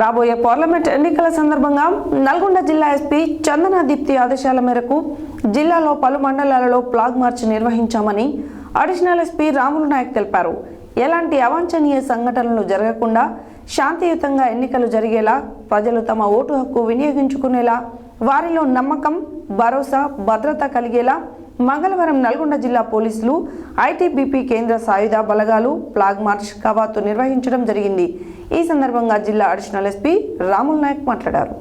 రాబోయే పార్లమెంట్ ఎన్నికల సందర్భంగా నల్గొండ జిల్లా ఎస్పీ చందన దీప్తి ఆదేశాల మేరకు జిల్లాలో పలు మండలాలలో ప్లాగ్ మార్చ్ నిర్వహించామని అడిషనల్ ఎస్పీ రాములు నాయక్ తెలిపారు. ఎలాంటి అవాంఛనీయ సంఘటనలు జరగకుండా శాంతియుతంగా ఎన్నికలు జరిగేలా ప్రజలు తమ ఓటు హక్కు వినియోగించుకునేలా వారిలో నమ్మకం భరోసా భద్రత కలిగేలా మంగళవారం నల్గొండ జిల్లా పోలీసులు ఐటీబీపీ కేంద్ర సాయుధ బలగాలు ఫ్లాగ్ మార్చ్ కవాతు నిర్వహించడం జరిగింది. ఈ సందర్భంగా జిల్లా అడిషనల్ ఎస్పీ రాముల్ నాయక్ మాట్లాడారు.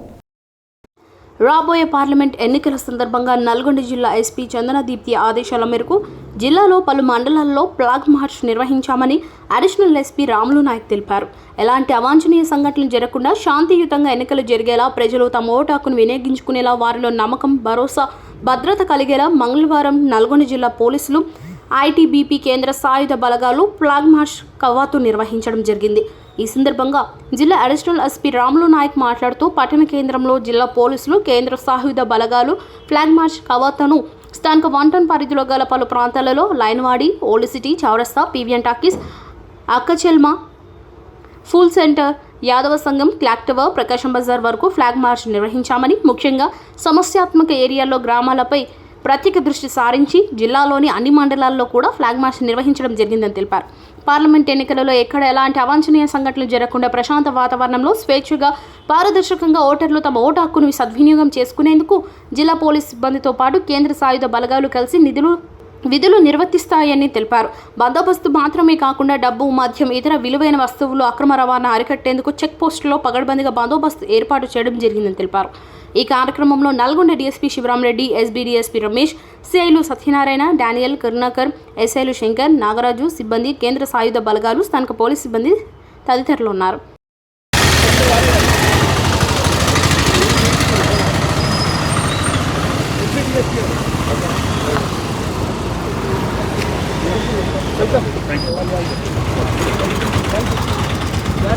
రాబోయే పార్లమెంట్ ఎన్నికల సందర్భంగా నల్గొండ జిల్లా ఎస్పీ చందనదీప్తి ఆదేశాల మేరకు జిల్లాలో పలు మండలాల్లో ప్లాగ్ మార్చ్ నిర్వహించామని అడిషనల్ ఎస్పీ రాములు నాయక్ తెలిపారు. ఎలాంటి అవాంఛనీయ సంఘటనలు జరగకుండా శాంతియుతంగా ఎన్నికలు జరిగేలా ప్రజలు తమ ఓటు హక్కును వినియోగించుకునేలా వారిలో నమ్మకం భరోసా భద్రత కలిగేలా మంగళవారం నల్గొండ జిల్లా పోలీసులు ఐటీబీపీ కేంద్ర సాయుధ బలగాలు ఫ్లాగ్ మార్చ్ కవాతు నిర్వహించడం జరిగింది. ఈ సందర్భంగా జిల్లా అడిషనల్ ఎస్పీ రాములు నాయక్ మాట్లాడుతూ పట్టణ కేంద్రంలో జిల్లా పోలీసులు కేంద్ర సాయుధ బలగాలు ఫ్లాగ్ మార్చ్ కవాతను స్థానిక వన్ టౌన్ పరిధిలో గల పలు ప్రాంతాలలో లైన్వాడి ఓల్డ్ సిటీ చౌరస్తా పీవియన్ టాకీస్ అక్కచెల్మ ఫుల్ సెంటర్ యాదవ సంఘం క్లాక్ టవర్ ప్రకాశం బజార్ వరకు ఫ్లాగ్ మార్చ్ నిర్వహించామని ముఖ్యంగా సమస్యాత్మక ఏరియాల్లో గ్రామాలపై ప్రత్యేక దృష్టి సారించి జిల్లాలోని అన్ని మండలాల్లో కూడా ఫ్లాగ్ మార్చ్ నిర్వహించడం జరిగిందని తెలిపారు. పార్లమెంట్ ఎన్నికలలో ఎక్కడ ఎలాంటి అవాంఛనీయ సంఘటనలు జరగకుండా ప్రశాంత వాతావరణంలో స్వేచ్ఛగా పారదర్శకంగా ఓటర్లు తమ ఓటు హక్కును సద్వినియోగం చేసుకునేందుకు జిల్లా పోలీస్ సిబ్బందితో పాటు కేంద్ర సాయుధ బలగాలు కలిసి నిధులు విధులు నిర్వర్తిస్తాయని తెలిపారు. బందోబస్తు మాత్రమే కాకుండా డబ్బు మద్యం ఇతర విలువైన వస్తువులు అక్రమ రవాణా అరికట్టేందుకు చెక్ పోస్టులో పగడబందిగా బందోబస్తు ఏర్పాటు చేయడం జరిగిందని తెలిపారు. ఈ కార్యక్రమంలో Nalgonda DSP Sivaramareddy SB DSP Ramesh సిఐలు Satyanarayana Daniel Karunakar ఎస్ఐలు శంకర్ నాగరాజు సిబ్బంది కేంద్ర సాయుధ బలగాలు స్థానిక పోలీస్ సిబ్బంది తదితరులు ఉన్నారు.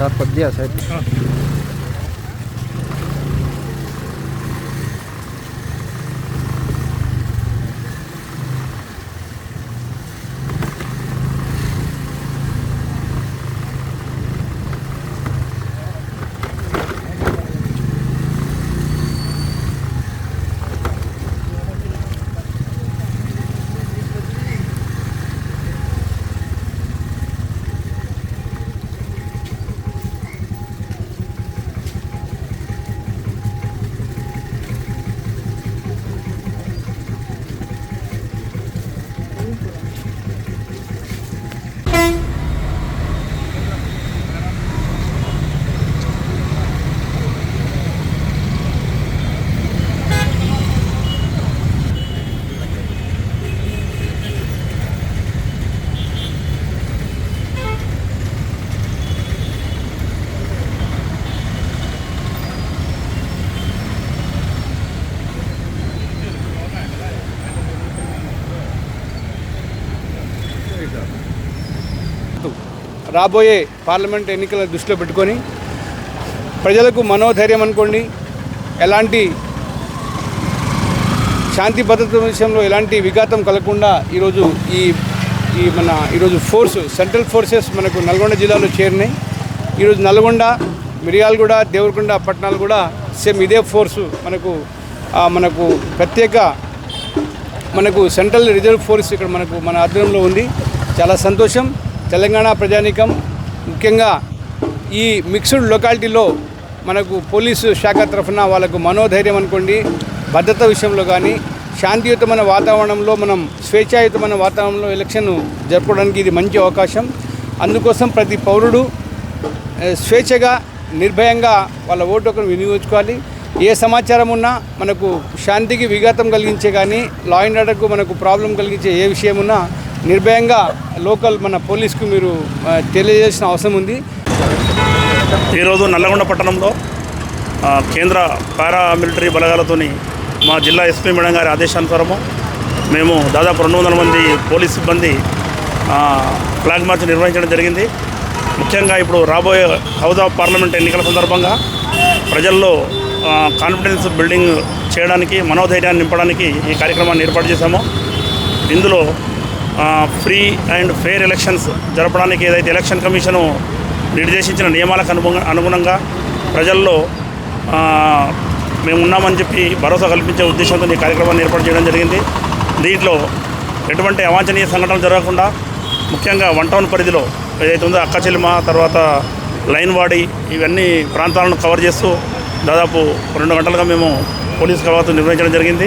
તાર પર ગયા સાહેબ రాబోయే పార్లమెంట్ ఎన్నికల దృష్టిలో పెట్టుకొని ప్రజలకు మనోధైర్యం అనుకోండి ఎలాంటి శాంతి భద్రత విషయంలో ఎలాంటి విఘాతం కలగకుండా ఈరోజు ఈ ఈ మన ఈరోజు ఫోర్స్ సెంట్రల్ ఫోర్సెస్ మనకు నల్గొండ జిల్లాలో చేరినాయి. ఈరోజు నల్గొండ మిరియాలగూడ దేవరకొండ పట్టణాలు కూడా సేమ్ ఇదే ఫోర్సు మనకు మనకు ప్రత్యేక మనకు సెంట్రల్ రిజర్వ్ ఫోర్స్ ఇక్కడ మనకు మన ఆధ్వర్యంలో ఉంది. చాలా సంతోషం. తెలంగాణ ప్రజానీకం ముఖ్యంగా ఈ మిక్స్డ్ లొకాలిటీలో మనకు పోలీసు శాఖ తరఫున వాళ్ళకు మనోధైర్యం అనుకోండి భద్రత విషయంలో కానీ శాంతియుతమైన వాతావరణంలో మనం స్వేచ్ఛాయుతమైన వాతావరణంలో ఎలక్షన్ జరపడానికి ఇది మంచి అవకాశం. అందుకోసం ప్రతి పౌరుడు స్వేచ్ఛగా నిర్భయంగా వాళ్ళ ఓటు ఒకరు వినియోగించుకోవాలి. ఏ సమాచారం ఉన్నా మనకు శాంతికి విఘాతం కలిగించే కానీ లా అండ్ ఆర్డర్కు మనకు ప్రాబ్లం కలిగించే ఏ విషయం ఉన్నా నిర్భయంగా లోకల్ మన పోలీస్కు మీరు తెలియజేసిన అవసరం ఉంది. ఈరోజు నల్లగొండ పట్టణంలో కేంద్ర కేంద్ర పారామిలిటరీ బలగాలతోని మా జిల్లా ఎస్పీ మేడం గారి ఆదేశానుసారము మేము దాదాపు రెండు వందల మంది పోలీస్ సిబ్బంది ఫ్లాగ్ మార్చ్ నిర్వహించడం జరిగింది. ముఖ్యంగా ఇప్పుడు రాబోయే హౌస్ ఆఫ్ పార్లమెంట్ ఎన్నికల సందర్భంగా ప్రజల్లో కాన్ఫిడెన్స్ బిల్డింగ్ చేయడానికి మనోధైర్యాన్ని నింపడానికి ఈ కార్యక్రమాన్ని ఏర్పాటు చేశాము. ఇందులో ఫ్రీ అండ్ ఫెయిర్ ఎలక్షన్స్ జరపడానికి ఏదైతే ఎలక్షన్ కమిషను నిర్దేశించిన నియమాలకు అనుగుణ అనుగుణంగా ప్రజల్లో మేము ఉన్నామని చెప్పి భరోసా కల్పించే ఉద్దేశంతో ఈ కార్యక్రమాన్ని ఏర్పాటు చేయడం జరిగింది. దీంట్లో ఎటువంటి అవాంఛనీయ సంఘటనలు జరగకుండా ముఖ్యంగా వన్ టౌన్ పరిధిలో ఏదైతే ఉందో అక్కచెలిమ తర్వాత లైన్వాడి ఇవన్నీ ప్రాంతాలను కవర్ చేస్తూ దాదాపు రెండు గంటలుగా మేము పోలీస్ కవాతు నిర్వహించడం జరిగింది.